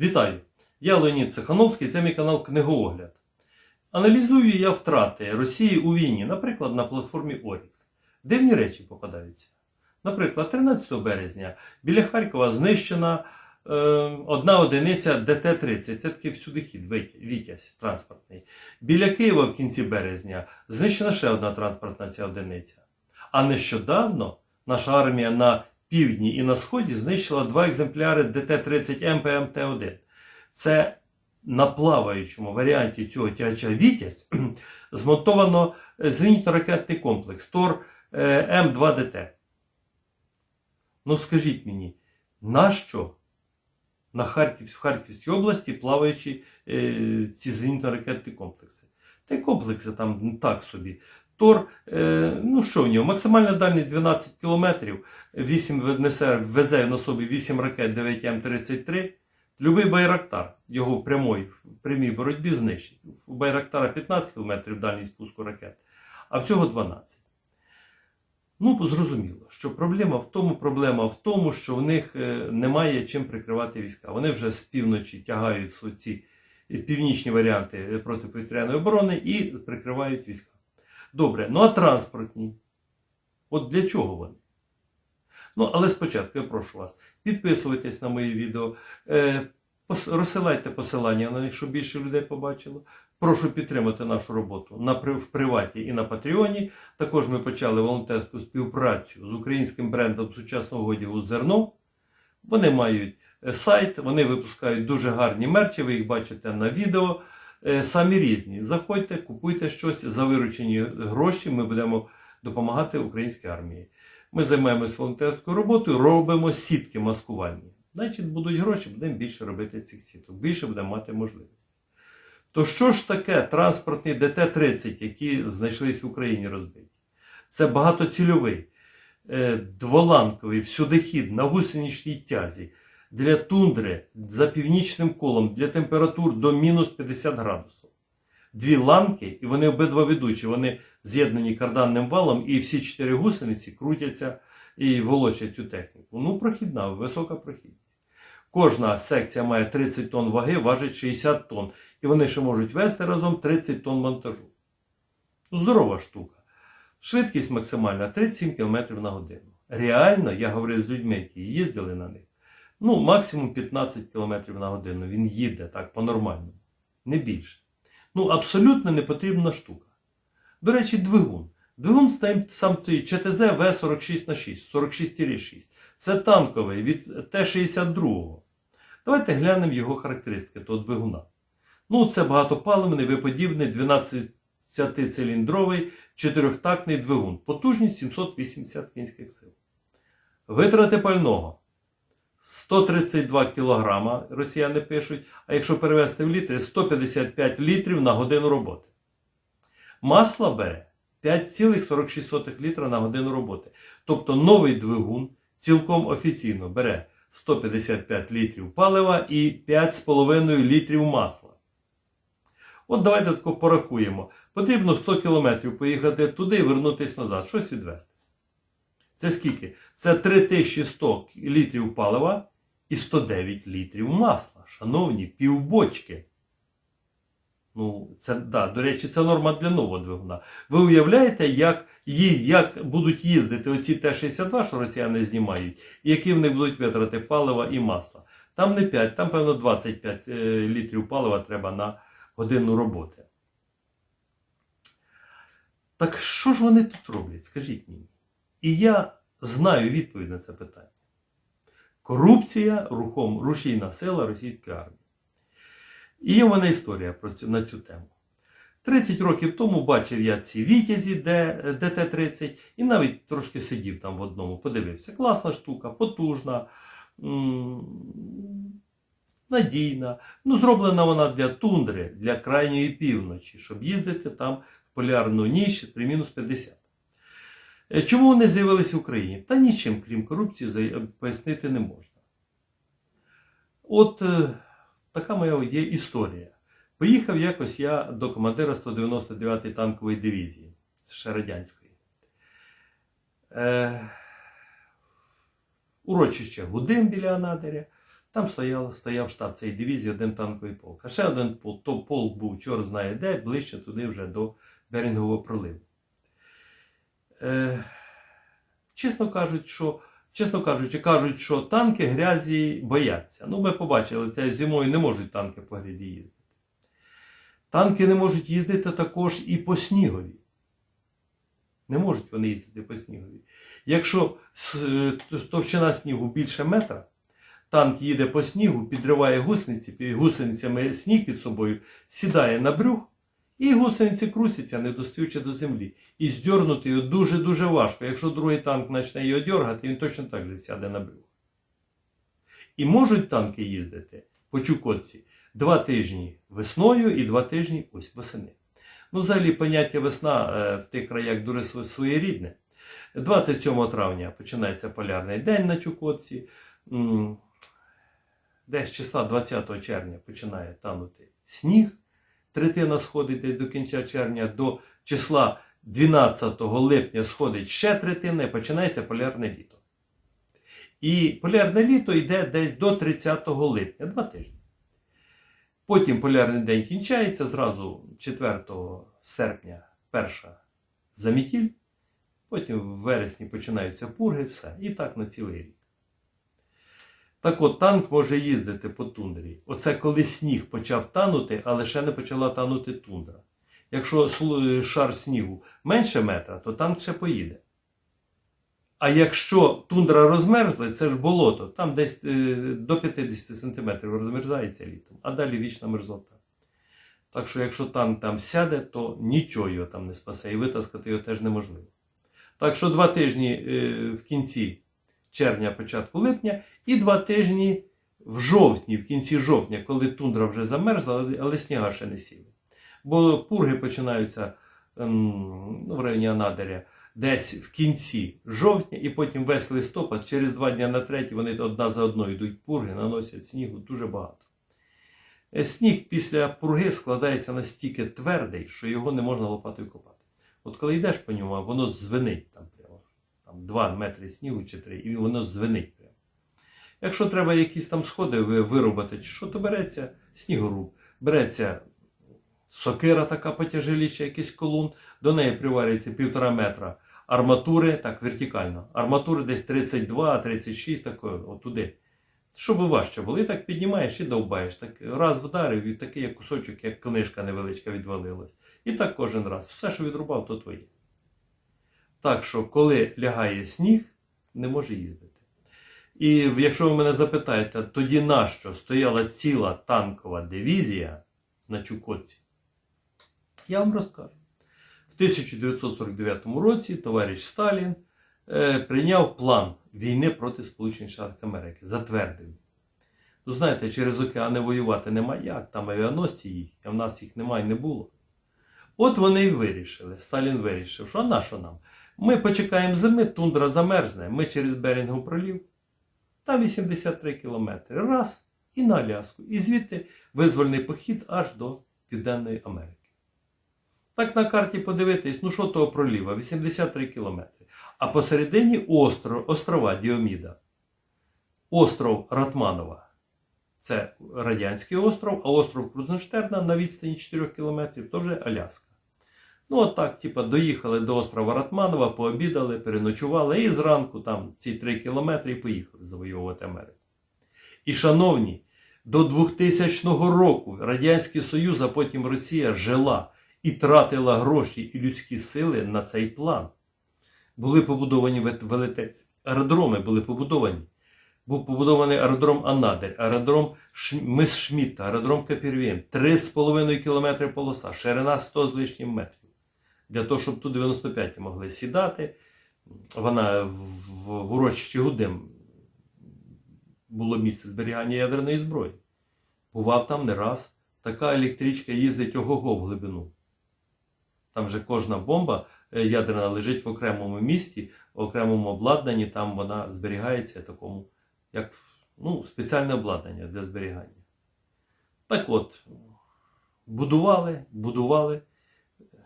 Вітаю! Я Леонід Цехановський, це мій канал Книгоогляд. Аналізую я втрати Росії у війні, наприклад, на платформі Orix. Дивні речі попадаються. Наприклад, 13 березня біля Харкова знищена е, одна одиниця ДТ-30. Це такий всюди хід, Вітязь транспортний. Біля Києва в кінці березня знищена ще одна транспортна ця одиниця. А нещодавно наша армія на півдні і на сході знищила два екземпляри ДТ-30 МПМТ-1. Це на плаваючому варіанті цього тягача Вітязь змонтовано е, зенітно-ракетний комплекс ТОР е, М2ДТ. Ну скажіть мені, нащо на Харків, в Харківській області плаваючі е, ці зенітно-ракетні комплекси? Та й комплекси там так собі. Тор, е, ну що в нього, максимальна дальність 12 кілометрів, 8 несе, везе на собі 8 ракет 9 М33. Любий Байрактар його в прямій, прямій боротьбі знищить. У Байрактара 15 кілометрів дальність пуску ракет, а в цього 12. Ну, зрозуміло, що проблема в тому, проблема в тому, що в них е, немає чим прикривати війська. Вони вже з півночі тягають ці північні варіанти протиповітряної оборони і прикривають війська. Добре, ну а транспортні? От для чого вони? Ну, але спочатку я прошу вас, підписуйтесь на мої відео, е, розсилайте посилання на них, щоб більше людей побачило. Прошу підтримати нашу роботу на, в приваті і на Патреоні. Також ми почали волонтерську співпрацю з українським брендом сучасного одягу Зерно. Вони мають е, сайт, вони випускають дуже гарні мерчі, ви їх бачите на відео. Е, Самі різні. Заходьте, купуйте щось за виручені гроші. Ми будемо допомагати українській армії. Ми займаємося волонтерською роботою, робимо сітки маскувальні. Значить, будуть гроші, будемо більше робити цих сіток, більше будемо мати можливість. То що ж таке транспортний ДТ-30, які знайшлись в Україні розбиті? Це багатоцільовий, е, дволанковий, всюдихід на гусеничній тязі для тундри за північним колом для температур до мінус 50 градусів. Дві ланки, і вони обидва ведучі, вони з'єднані карданним валом, і всі чотири гусениці крутяться і волочать цю техніку. Ну, прохідна, висока прохідність. Кожна секція має 30 тонн ваги, важить 60 тонн. І вони ще можуть вести разом 30 тонн вантажу. Ну, Здорова штука. Швидкість максимальна 37 км на годину. Реально, я говорив з людьми, які їздили на них. Ну, максимум 15 км на годину. Він їде так по-нормальному. Не більше. Ну, абсолютно не потрібна штука. До речі, двигун. Двигун стоїть сам той ЧТЗ В46 на 6, 46,6. Це танковий від Т-62. Давайте глянемо його характеристики того двигуна. Ну, це багатопаливний, виподібний, 12-циліндровий, чотирьохтактний двигун. Потужність 780 кінських сил. Витрати пального 132 кг, росіяни пишуть, а якщо перевести в літри, 155 літрів на годину роботи. Масло бере 5,46 літра на годину роботи. Тобто новий двигун цілком офіційно бере 155 літрів палива і 5,5 літрів масла. От давайте тако порахуємо. Потрібно 100 кілометрів поїхати туди і вернутися назад. Щось відвести. Це скільки? Це 3100 літрів палива і 109 літрів масла. Шановні, півбочки. Ну, це, да, до речі, це норма для нового двигуна. Ви уявляєте, як, як будуть їздити оці Т-62, що росіяни знімають, і які в них будуть витрати палива і масла. Там не 5, там, певно, 25 е, літрів палива треба на годину роботи. Так що ж вони тут роблять? Скажіть мені. І я знаю відповідь на це питання. Корупція рухом, рушійна сила російської армії. І є в мене історія про цю, на цю тему. 30 років тому бачив я ці вітязі ДТ-30 і навіть трошки сидів там в одному, подивився. Класна штука, потужна, надійна. Ну, зроблена вона для тундри, для крайньої півночі, щоб їздити там в полярну ніч при мінус 50. Е, Чому вони з'явилися в Україні? Та нічим, крім корупції, пояснити не можна. От е, така моя є історія. Поїхав якось я до командира 199-ї танкової дивізії, це радянської. Е, урочище Гудим біля Анадиря. Там стояв, стояв штаб цієї дивізії, один танковий полк. А ще один полк, то полк був, чор знає де, ближче туди вже до Берінгового проливу. Е, чесно кажуть, що, чесно кажучи, кажуть, що танки грязі бояться. Ну, ми побачили, це зимою не можуть танки по грязі їздити. Танки не можуть їздити також і по снігові. Не можуть вони їздити по снігові. Якщо е, товщина снігу більше метра, танк їде по снігу, підриває гусениці, гусеницями сніг під собою, сідає на брюх, і гусениці крутяться, не достаючи до землі. І здьорнути його дуже-дуже важко. Якщо другий танк почне його дьоргати, він точно так же сяде на брюх. І можуть танки їздити по Чукотці два тижні весною і два тижні ось восени. Ну, взагалі, поняття весна е, в тих краях дуже своєрідне. 27 травня починається полярний день на Чукотці. Десь числа 20 червня починає танути сніг. Третина сходить десь до кінця червня, до числа 12 липня сходить ще третина і починається полярне літо. І полярне літо йде десь до 30 липня, два тижні. Потім полярний день кінчається, зразу 4 серпня перша замітіль, потім в вересні починаються пурги, все. І так на цілий рік. Так от танк може їздити по тундрі. Оце коли сніг почав танути, але ще не почала танути тундра. Якщо шар снігу менше метра, то танк ще поїде. А якщо тундра розмерзла, це ж болото, там десь е, до 50 см розмерзається літом, а далі вічна мерзлота. Так що, якщо танк там сяде, то нічого його там не спасе, і витаскати його теж неможливо. Так що два тижні е, в кінці червня, початку липня, і два тижні в жовтні, в кінці жовтня, коли тундра вже замерзла, але- сніга ще не сіли. Бо пурги починаються ем, ну, в районі Анадиря десь в кінці жовтня, і потім весь листопад, через два дні на третій, вони одна за одною йдуть пурги, наносять снігу дуже багато. Е, Сніг після пурги складається настільки твердий, що його не можна лопатою копати. От коли йдеш по ньому, воно звенить там. Там 2 метри снігу чи 3, і воно звенить. Якщо треба якісь там сходи ви- вирубати, чи що, то береться снігоруб, береться сокира така потяжеліша, якийсь колун, до неї приварюється півтора метра арматури, так вертикально. Арматури десь 32-36, такої, отуди. Щоб важче було. І так піднімаєш і довбаєш. Так раз вдарив, і такий як кусочок, як книжка невеличка відвалилась. І так кожен раз. Все, що відрубав, то твоє. Так що, коли лягає сніг, не може їздити. І якщо ви мене запитаєте, тоді нащо стояла ціла танкова дивізія на Чукотці, я вам розкажу. В 1949 році товариш Сталін е, прийняв план війни проти Сполучених Штатів Америки, затвердив. Ну, знаєте, через океани воювати нема як, там авіаносці їх, а в нас їх немає і не було. От вони і вирішили. Сталін вирішив, що на що нам? Ми почекаємо зими, тундра замерзне, ми через Берінгов пролів. Там 83 кілометри. Раз, і на Аляску. І звідти визвольний похід аж до Південної Америки. Так на карті подивитись, ну що того проліва? 83 кілометри. А посередині остров, острова Діоміда. Остров Ратманова. Це Радянський остров, а остров Крузенштерна на відстані 4 кілометрів то вже Аляска. Ну, от так, типа, доїхали до острова Ратманова, пообідали, переночували і зранку там ці 3 кілометри поїхали завоювати Америку. І, шановні, до 2000 року Радянський Союз, а потім Росія жила і тратила гроші і людські сили на цей план. Були побудовані велетенські аеродроми, були побудовані. Був побудований аеродром Анадир, аеродром Ш- Мис Шмітта, аеродром Капірвін, 3,5 км полоса, ширина 100 з лишнім метрів. Для того, щоб ту 95 могли сідати. Вона в, урочищі Гудем було місце зберігання ядерної зброї. Бував там не раз. Така електричка їздить ого-го в глибину. Там же кожна бомба е, ядерна лежить в окремому місті, в окремому обладнанні, там вона зберігається такому, як ну, спеціальне обладнання для зберігання. Так от, будували, будували,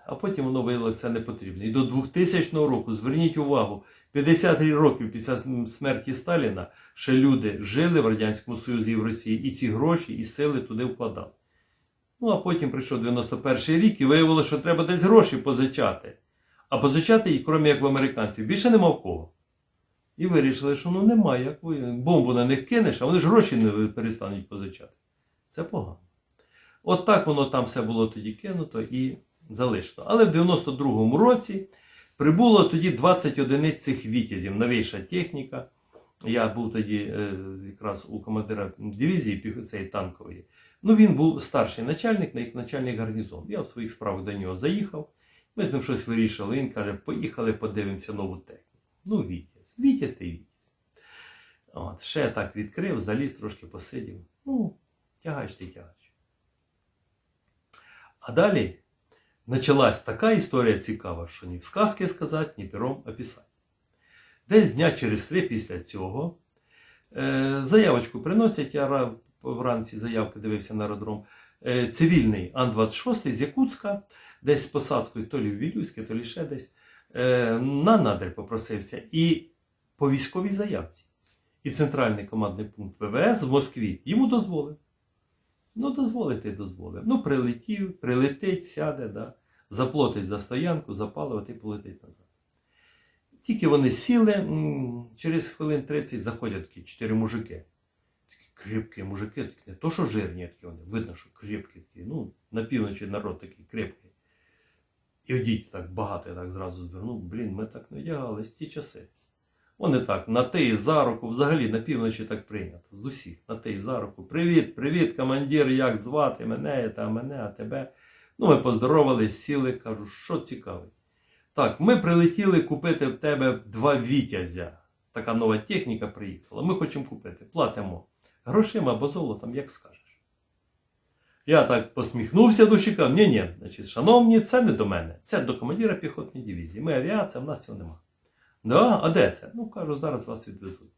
а потім воно виявилося не потрібно. І до 2000 року, зверніть увагу, 50 років після смерті Сталіна ще люди жили в Радянському Союзі і в Росії, і ці гроші, і сили туди вкладали. Ну, а потім прийшов 91 рік і виявилося, що треба десь гроші позичати. А позичати їх, крім як в американців, більше нема в кого. І вирішили, що ну немає, як бомбу на них кинеш, а вони ж гроші не перестануть позичати. Це погано. От так воно там все було тоді кинуто і залишено. Але в 92-му році прибуло тоді 20 одиниць цих вітязів, новіша техніка. Я був тоді е, якраз у командира дивізії цієї танкової. Ну, він був старший начальник, начальник гарнізону. Я в своїх справах до нього заїхав. Ми з ним щось вирішили. Він каже, поїхали, подивимося нову техніку. Ну, Вітязь. Вітязь та Вітязь. От, ще так відкрив, заліз, трошки посидів. Ну, тягач ти тягач. А далі почалась така історія цікава, що ні в сказки сказати, ні пером описати. Десь дня через три після цього е, заявочку приносять, я вранці заявки дивився на аеродром, е, цивільний Ан-26 з Якутська, десь з посадкою то лі в Вілюйське, то лі ще десь, е, на надель попросився. І по військовій заявці. І центральний командний пункт ВВС в Москві йому дозволив. Ну, дозволити дозволив. Ну, прилетів, прилетить, сяде, да, заплатить за стоянку, за і полетить назад. Тільки вони сіли, через хвилин 30 заходять такі чотири мужики. Такі крепкі мужики, такі, не то, що жирні, такі вони, видно, що крепкі такі. Ну, на півночі народ такий крепкий. І одіть так багато, я так зразу звернув. Блін, ми так не одягались в ті часи. Вони так, на ти за руку, взагалі на півночі так прийнято. З усіх, на ти за руку. Привіт, привіт, командир, як звати мене, та мене, а тебе. Ну, ми поздоровались, сіли, кажу, що цікавить. Так, ми прилетіли купити в тебе два вітязя. Така нова техніка приїхала. Ми хочемо купити. Платимо грошима або золотом, як скажеш. Я так посміхнувся до щека. Ні, ні, значить, шановні, це не до мене. Це до командира піхотної дивізії. Ми авіація, в нас цього нема. Да? А де це? Ну, кажу, зараз вас відвезуть.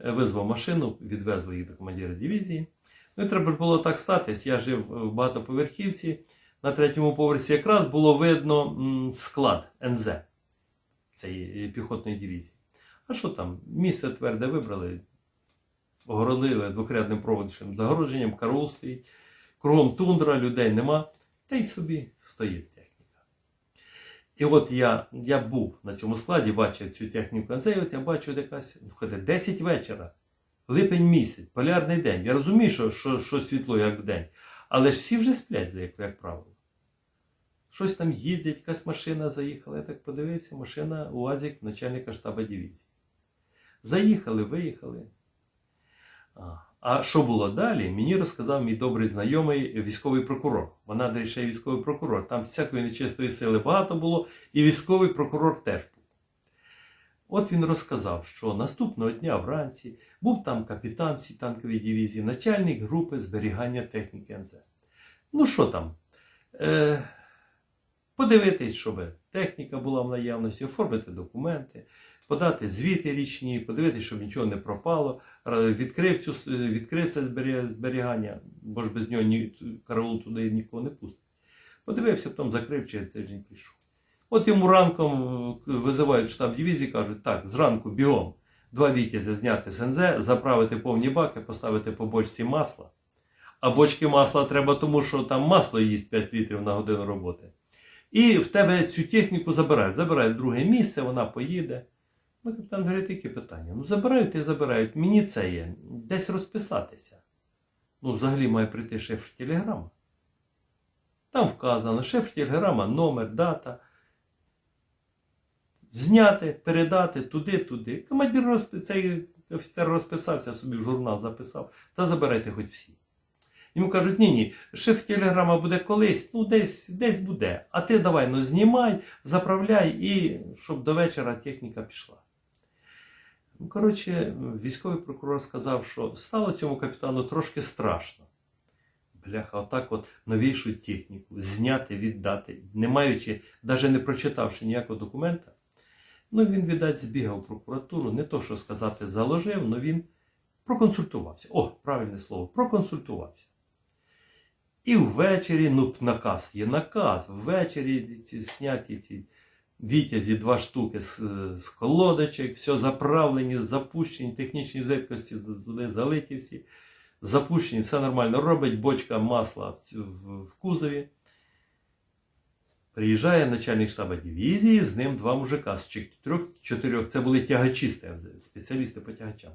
Е, Визвав машину, відвезли їх до командира дивізії. Ну треба ж було так статись. Я жив в багатоповерхівці. На третьому поверсі якраз було видно склад НЗ цієї піхотної дивізії. А що там? Місце тверде вибрали, огородили двокрядним проводичним загородженням, караул стоїть, кругом тундра, людей нема, та й собі стоїть техніка. І от я, я був на цьому складі, бачив цю техніку НЗ, і от я бачу якась, ну, 10 вечора, липень місяць, полярний день. Я розумію, що, що, що світло як в день. Але ж всі вже сплять, як, як правило. Щось там їздять, якась машина заїхала. Я так подивився, машина УАЗик начальника штабу дивізії. Заїхали, виїхали. А, що було далі, мені розказав мій добрий знайомий військовий прокурор. Вона де ще військовий прокурор. Там всякої нечистої сили багато було, і військовий прокурор теж був. От він розказав, що наступного дня вранці був там капітан цій танковій дивізії, начальник групи зберігання техніки НЗ. Ну що там? Е, подивитись, щоб техніка була в наявності, оформити документи, подати звіти річні, подивитись, щоб нічого не пропало, відкрив, цю, відкрив це зберігання, бо ж без нього ні, караул туди нікого не пустить. Подивився, потім закрив, через тиждень пішов. От йому ранком е, визивають штаб дивізії, кажуть, так, зранку бігом, два вітязя зняти з НЗ, заправити повні баки, поставити по бочці масла. А бочки масла треба тому, що там масло їсть 5 літрів на годину роботи. І в тебе цю техніку забирають. Забирають друге місце, вона поїде. Ну, капітан говорить, які питання? Ну, забирають і забирають. Мені це є. Десь розписатися. Ну, взагалі має прийти шеф телеграма. Там вказано шеф телеграма, номер, дата. Зняти, передати туди, туди. Командир розпи... цей офіцер розписався, собі в журнал записав, та забирайте хоч всі. Йому кажуть, ні, ні, шеф телеграма буде колись, ну десь, десь буде. А ти давай ну, знімай, заправляй і щоб до вечора техніка пішла. Коротше, військовий прокурор сказав, що стало цьому капітану трошки страшно. Бляха, отак от новішу техніку зняти, віддати, не маючи, навіть не прочитавши ніякого документа. Ну, він, видать, збігав в прокуратуру, не то, що сказати, заложив, але він проконсультувався. О, правильне слово, проконсультувався. І ввечері, ну, наказ є наказ, ввечері ці сняті ці Вітязі два штуки з, з колодочок, все заправлені, запущені, технічні жидкості залиті всі, запущені, все нормально робить, бочка масла в, в, в кузові. Приїжджає начальник штабу дивізії, з ним два мужика з чотирьох. Це були тягачисти, спеціалісти по тягачам.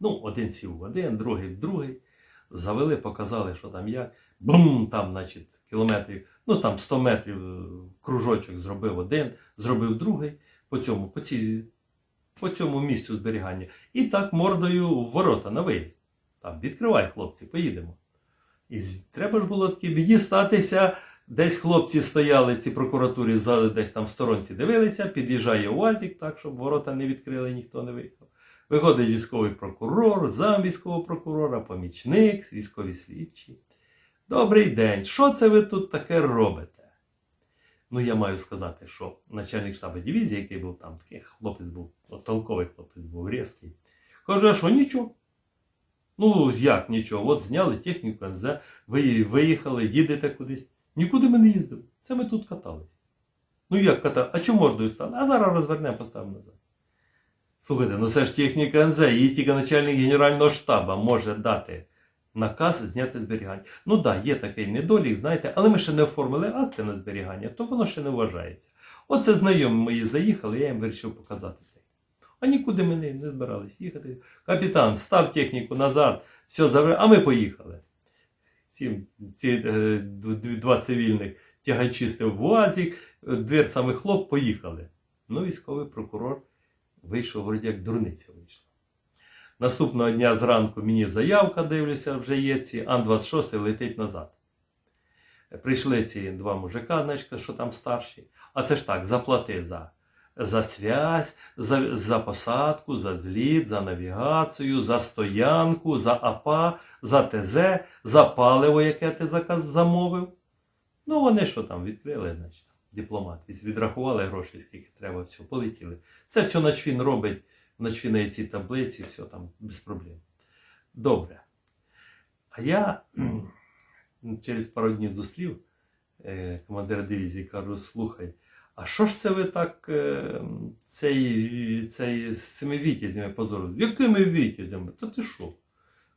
Ну, один сів в один, другий в другий. Завели, показали, що там як. Бум, там, значить, кілометрів, ну там 100 метрів е, кружочок зробив один, зробив другий по цьому, по, цій, по цьому місцю зберігання. І так мордою в ворота на виїзд. Там, відкривай, хлопці, поїдемо. І треба ж було таки біді статися. Десь хлопці стояли, ці прокуратурі за десь там в сторонці дивилися, під'їжджає УАЗик, так, щоб ворота не відкрили, ніхто не виїхав. Виходить військовий прокурор, зам військового прокурора, помічник, військові слідчі. Добрий день, що це ви тут таке робите? Ну, я маю сказати, що начальник штабу дивізії, який був там, такий хлопець був, от толковий хлопець був, різкий, каже, що нічого. Ну, як нічого? От зняли техніку НЗ, ви виїхали, їдете кудись. Нікуди ми не їздили. Це ми тут катались. Ну як катали? А чому мордою стали? А зараз розвернемо, поставимо назад. Слухайте, ну це ж техніка НЗ, її тільки начальник Генерального штабу може дати наказ зняти зберігання. Ну так, да, є такий недолік, знаєте, але ми ще не оформили акти на зберігання, то воно ще не вважається. Оце знайомі мої заїхали, я їм вирішив показати це. А нікуди ми не, не збирались їхати. Капітан, став техніку назад, все, заве... а ми поїхали. Ці, ці е, два цивільних тягачисти в УАЗі, е, дверцями хлоп, поїхали. Ну, військовий прокурор вийшов, вроді як дурниця вийшла. Наступного дня зранку мені заявка, дивлюся, вже є ці Ан-26 летить назад. Прийшли ці два мужика, значить, що там старші. А це ж так, заплати за, за связь, за, за посадку, за зліт, за навігацію, за стоянку, за АПА, за ТЗ, за паливо, яке ти заказ замовив. Ну, вони що там відкрили, значить, дипломат, відрахували гроші, скільки треба, все, полетіли. Це все начфін робить, начфін ці таблиці, все там без проблем. Добре. А я через пару днів зустрів е, командира дивізії, кажу, слухай, а що ж це ви так е, цей, цей, з цими вітязями позорили? Якими вітязями? Та ти що?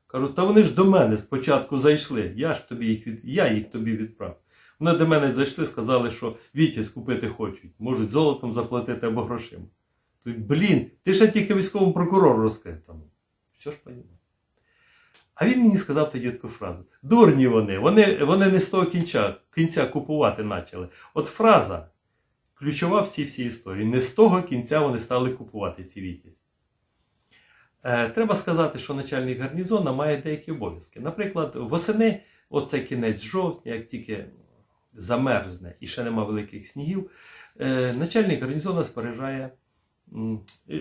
Кажу, та вони ж до мене спочатку зайшли. Я ж тобі їх від... я їх тобі відправив. Вони до мене зайшли, сказали, що Вітязь купити хочуть, можуть золотом заплатити або грошима. То, блін, ти ще тільки військовому прокурору розкажи там. Все ж понімав. А він мені сказав тоді таку фразу: дурні вони, вони, вони не з того кінця, кінця купувати почали. От фраза ключова в цій всій історії. Не з того кінця вони стали купувати ці вітязі. Е, треба сказати, що начальник гарнізону має деякі обов'язки. Наприклад, восени, оце кінець жовтня, як тільки замерзне і ще нема великих снігів, е, начальник гарнізону споряджає,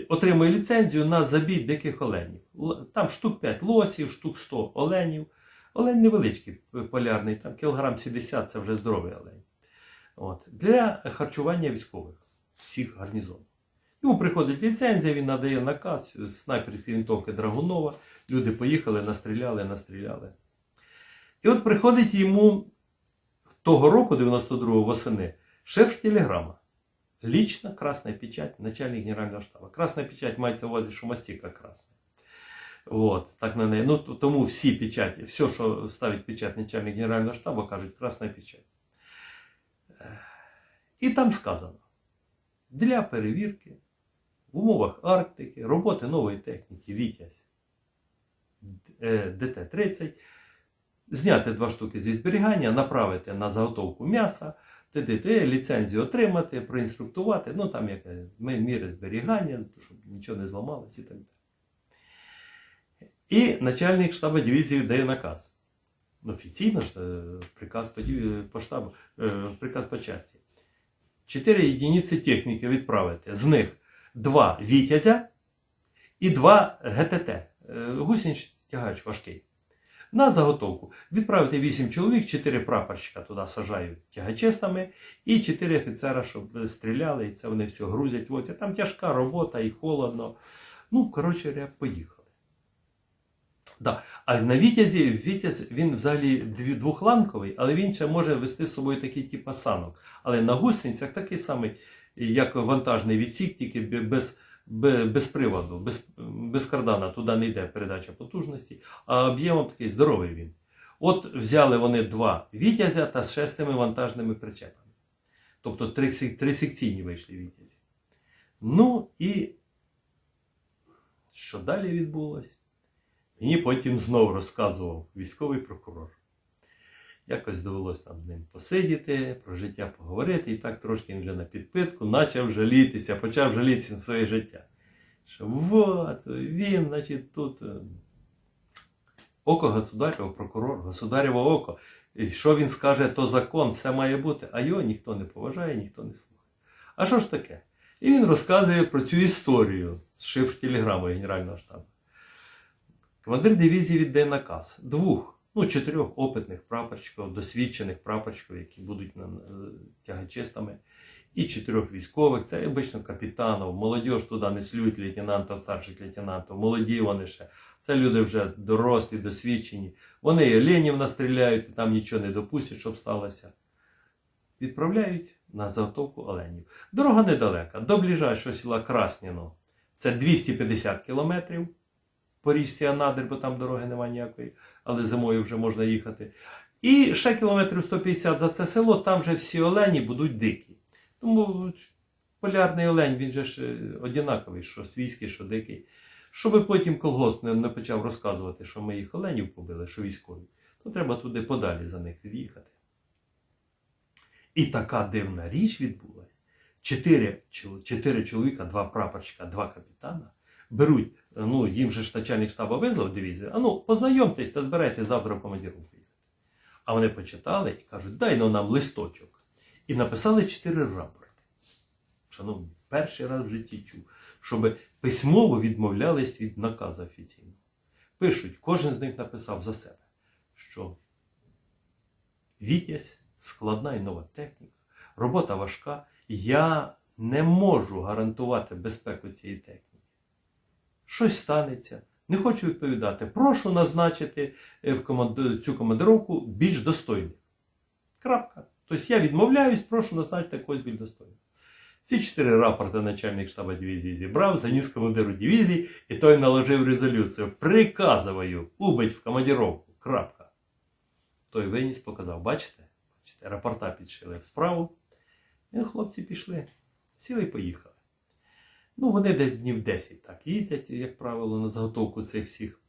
отримує ліцензію на забій диких оленів. Там штук 5 лосів, штук 100 оленів. Олень невеличкий, полярний, там кілограм 70 це вже здоровий олень. От. Для харчування військових всіх гарнізонів. Йому приходить ліцензія, він надає наказ, снайперські винтовки Драгунова. Люди поїхали, настріляли, настріляли. І от приходить йому того року, 92-го восени, шеф телеграма. Лічна красна печать, начальник генерального штабу. Красна печать мається в увазі, що мастика красна. От, так на неї. Ну, тому всі печаті, все, що ставить печать начальник генерального штабу, кажуть, красна печать. І там сказано: для перевірки в умовах Арктики, роботи нової техніки Вітязь е, ДТ-30, зняти два штуки зі зберігання, направити на заготовку м'яса, ТДТ, ліцензію отримати, проінструктувати, ну там яке міри зберігання, щоб нічого не зламалося і так далі. І начальник штабу дивізії дає наказ. Офіційно ж е, приказ по штабу, е, приказ по часті. Чотири єдиниці техніки відправити. З них два Вітязя і два ГТТ, е, гусеничний тягач важкий. На заготовку. Відправити 8 чоловік, 4 прапорщика туди сажають тягачестами, і 4 офіцера, щоб стріляли, і це вони все грузять, возять. Там тяжка робота і холодно. Ну, коротше говоря, поїхали. Да. А на Вітязі Вітязь він взагалі двохланковий, але він ще може вести з собою такий типу санок. Але на гусеницях такий самий, як вантажний відсік, тільки без, без приводу, без, без кардана, туди не йде передача потужності, а об'ємом такий здоровий він. От взяли вони два вітязя та з шестими вантажними причепами. Тобто три, три секційні вийшли вітязі. Ну і що далі відбулось? Мені потім знову розказував військовий прокурор. Якось довелося нам з ним посидіти, про життя поговорити, і так трошки вже на підпитку почав жалітися, почав жалітися на своє життя. Що вот, він, значить, тут е, око государєва, прокурор, государєво око. І що він скаже, то закон, все має бути, а його ніхто не поважає, ніхто не слухає. А що ж таке? І він розказує про цю історію з шифр телеграми Генерального штабу. Командир дивізії віддає наказ двох, ну чотирьох опитних прапорщиків, досвідчених прапорщиків, які будуть на- тягачистами, і чотирьох військових. Це обично капітанів, молодь туди не слють лейтенантів, старших лейтенантів, молоді вони ще. Це люди вже дорослі, досвідчені. Вони оленів настріляють, і там нічого не допустять, щоб сталося. Відправляють на заготовку оленів. Дорога недалека. До ближайшого села Красніно. Це 250 кілометрів по річці Анадир, бо там дороги немає ніякої, але зимою вже можна їхати. І ще кілометрів 150 за це село, там вже всі олені будуть дикі. Тому полярний олень, він же ж е, однаковий, що свійський, що дикий. Щоб потім колгосп не, не почав розказувати, що ми їх оленів побили, що військові, то треба туди подалі за них від'їхати. І така дивна річ відбулась. Чотири, чотири чоловіка, два прапорщика, два капітана беруть, ну їм же ж начальник штабу визвав дивізію, а ну познайомтесь та збирайте завтра в командировку. А вони почитали і кажуть, дай ну нам листочок. І написали чотири рапорти. Шановні, перший раз в житті чув, щоб письмово відмовлялись від наказу офіційного. Пишуть, кожен з них написав за себе, що Вітязь складна і нова техніка, робота важка. Я не можу гарантувати безпеку цієї техніки. Щось станеться. Не хочу відповідати. Прошу назначити е, в цю командировку більш достойних. Крапка. Тобто я відмовляюсь, прошу назначити когось більш достойних. Ці чотири рапорти начальник штабу дивізії зібрав, заніс командиру дивізії, і той наложив резолюцію. Приказую убить в командировку. Крапка. Той виніс, показав. Бачите? Бачите, рапорта підшили в справу. І хлопці пішли. Сіли і поїхали. Ну, вони десь днів 10 так їздять, як правило, на заготовку цих всіх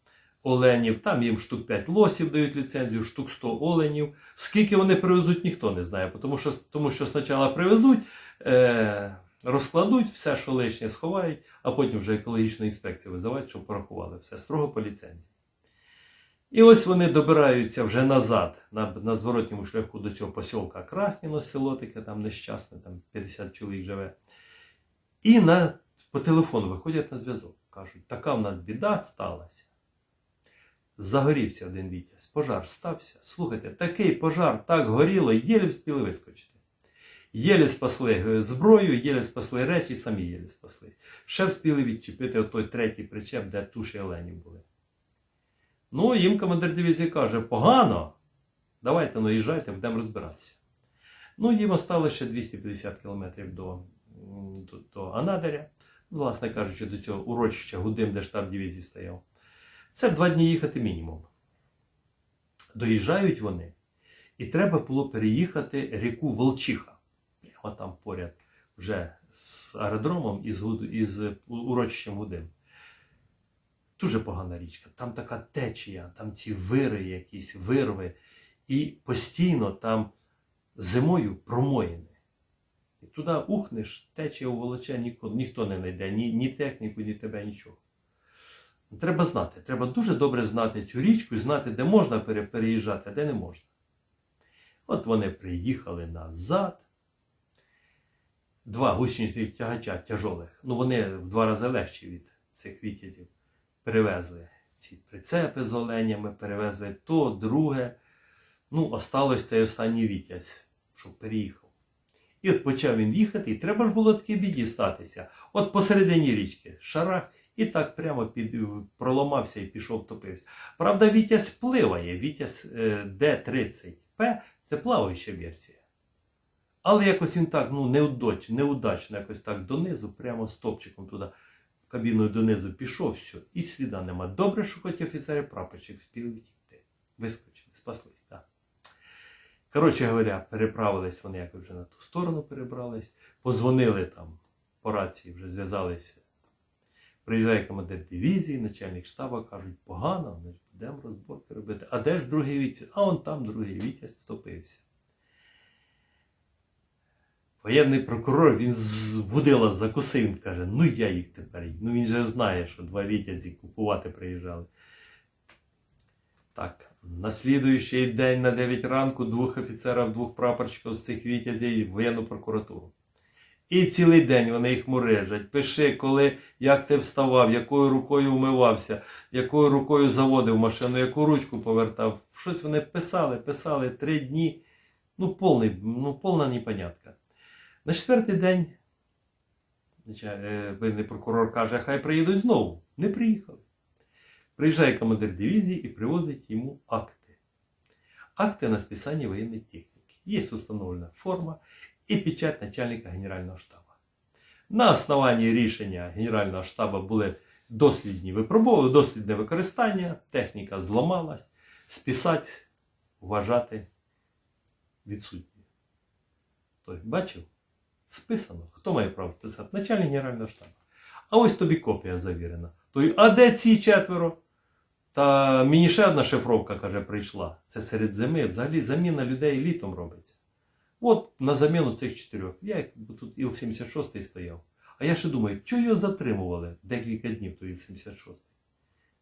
оленів. Там їм штук 5 лосів дають ліцензію, штук 100 оленів. Скільки вони привезуть, ніхто не знає, тому що, тому що спочатку привезуть, е, розкладуть все, що лишнє сховають, а потім вже екологічну інспекцію визивають, щоб порахували все строго по ліцензії. І ось вони добираються вже назад, на, на зворотньому шляху до цього посілка Красніно, село таке там нещасне, там 50 чоловік живе. І на, по телефону виходять на зв'язок. Кажуть, така в нас біда сталася. Загорівся один Вітязь, пожар стався. Слухайте, такий пожар так горіло, єлі встигли вискочити. Єлі спасли е, зброю, єлі спасли речі, самі єлі спасли. Ще встигли відчепити той третій причеп, де туші оленів були. Ну, їм командир дивізії каже, погано. Давайте ну, будемо розбиратися. Ну, їм осталося ще 250 кілометрів до, до, до Анадиря. Власне кажучи, до цього урочища Гудим, де штаб дивізії стояв. Це два дні їхати мінімум. Доїжджають вони, і треба було переїхати ріку Волчиха. Прямо там поряд, вже з аеродромом і з, і з урочищем Гудим. Дуже погана річка. Там така течія, там ці вири, якісь вирви, і постійно там зимою промоїни. Туди ухнеш, течія уволоче, ніхто, ніхто не знайде, ні, ні техніку, ні тебе, нічого. Треба знати, треба дуже добре знати цю річку і знати, де можна переїжджати, а де не можна. От вони приїхали назад. Два гусеничних тягача тяжолих. Ну вони в два рази легші від цих вітязів. Перевезли ці прицепи з оленями, перевезли то, друге. Ну, осталось цей останній вітязь, щоб переїхав. І от почав він їхати, і треба ж було таке біді статися. От посередині річки, шарах, І так прямо під, проламався і пішов топився. Правда, Вітязь пливає. Вітязь е, Д-30П це плаваюча версія. Але якось він так ну, неудачно, неудачно якось так донизу, прямо стопчиком туди, кабіною донизу пішов, все, і сліда нема. Добре, що хоч офіцери прапорщик встигли втікти. Вискочили, спаслись. так. Коротше говоря, переправились вони якось вже на ту сторону перебрались, позвонили там по рації, вже зв'язалися. Приїжджає командир дивізії, начальник штабу, кажуть, погано, ми ж будемо розборки робити. А де ж другий вітязь? А он там другий вітязь втопився. Воєнний прокурор він вудила закусив, каже, ну я їх тепер. Ну він же знає, що два вітязі купувати приїжджали. Так, на слідуючий день на 9 ранку двох офіцерів, двох прапорщиків з цих вітязів в воєнну прокуратуру. І цілий день вони їх мурежать. Пиши, коли, як ти вставав, якою рукою вмивався, якою рукою заводив машину, яку ручку повертав. Щось вони писали, писали три дні. Ну, повний, ну, повна непонятка. На четвертий день е, прокурор каже, хай приїдуть знову. Не приїхали. Приїжджає командир дивізії і привозить йому акти. Акти на списання воєнної техніки. Є установлена форма і печать начальника Генерального штабу. На основанні рішення Генерального штабу були дослідні випробовування, дослідне використання, техніка зламалась, списати, вважати відсутньою. Той бачив? Списано. Хто має право писати? Начальник Генерального штабу. А ось тобі копія завірена. Той, а де ці четверо? Та мені ще одна шифровка, каже, прийшла. Це серед зими. Взагалі заміна людей літом робиться. От на заміну цих чотирьох. Я тут Іл-76 стояв. А я ще думаю, чого його затримували декілька днів, той Іл-76?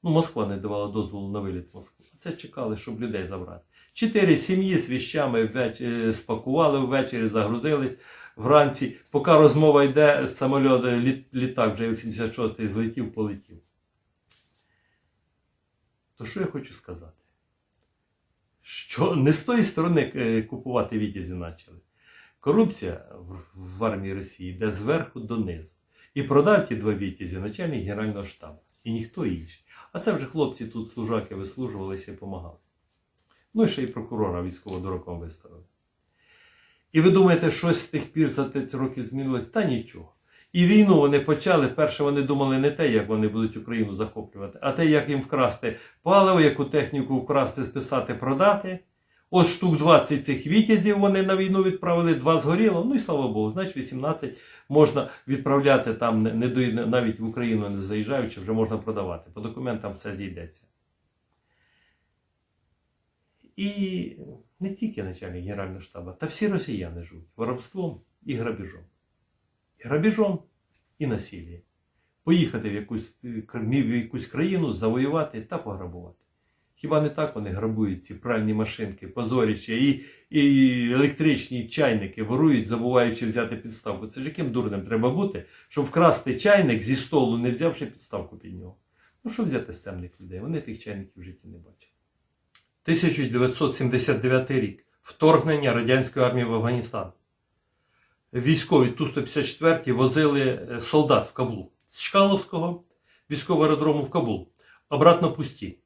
Ну, Москва не давала дозволу на виліт Москву. А це чекали, щоб людей забрати. Чотири сім'ї з віщами ввеч... е, спакували ввечері, загрузились вранці. Поки розмова йде з самольоту, літак вже Іл-76 злетів, полетів. То що я хочу сказати? Що не з тої сторони е, купувати вітязі почали. Корупція в- армії Росії йде зверху донизу. І продав ті два вітязі начальник Генерального штабу. І ніхто інший. А це вже хлопці тут служаки вислужувалися і допомагали. Ну і ще й прокурора військово дураком виставили. І ви думаєте, щось з тих пір за 30 років змінилось? Та нічого. І війну вони почали. Перше вони думали не те, як вони будуть Україну захоплювати, а те, як їм вкрасти паливо, яку техніку вкрасти, списати, продати. Ось штук 20 цих вітязів вони на війну відправили, два згоріло. Ну і слава Богу, значить 18 можна відправляти там, не до, навіть в Україну не заїжджаючи, вже можна продавати. По документам все зійдеться. І не тільки начальник Генерального штабу, та всі росіяни живуть воровством і грабіжом. Грабіжом і насиллям. Поїхати в якусь, е, в якусь країну, завоювати та пограбувати. Хіба не так вони грабують ці пральні машинки, позоріще, і, і електричні чайники ворують, забуваючи взяти підставку. Це ж яким дурним треба бути, щоб вкрасти чайник зі столу, не взявши підставку під нього. Ну що взяти з темних людей? Вони тих чайників в житті не бачать. 1979 рік. Вторгнення радянської армії в Афганістан. Військові Ту-154 возили е, солдат в Каблу. З Чкаловського військового аеродрому в Кабул. Обратно пусті.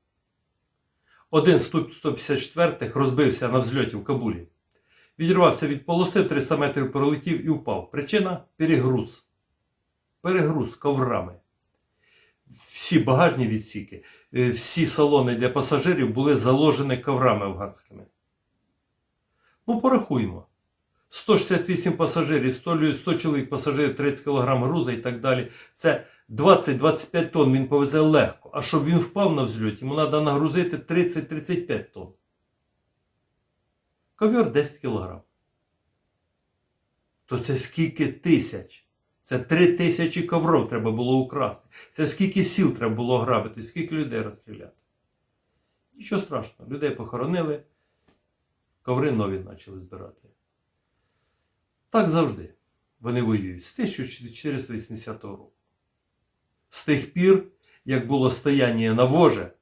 Один з Ту-154 розбився на взльоті в Кабулі. Відірвався від полоси, 300 метрів пролетів і впав. Причина перегруз. Перегруз коврами. Всі багажні відсіки, е, всі салони для пасажирів були заложені коврами афганськими. Ну, порахуємо. 168 пасажирів, 100, 100 чоловік пасажирів, 30 кг груза і так далі. Це 20-25 тонн він повезе легко. А щоб він впав на взльоті, йому треба нагрузити 30-35 тонн. Ковер 10 кг. То це скільки тисяч? Це три тисячі ковров треба було украсти. Це скільки сіл треба було грабити, скільки людей розстріляти. Нічого страшного. Людей похоронили, коври нові почали збирати. Так завжди. Вони воюють з 1480 року. З тих пір, як було стояння на воже,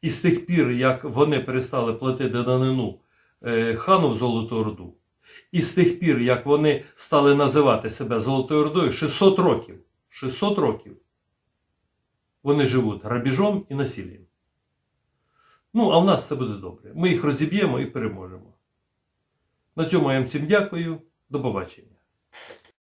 і з тих пір, як вони перестали платити данину е, хану в Золоту Орду, і з тих пір, як вони стали називати себе Золотою Ордою, 600 років. 600 років. Вони живуть грабіжом і насиллям. Ну, а в нас все буде добре. Ми їх розіб'ємо і переможемо. На цьому я вам всім дякую. До побачення.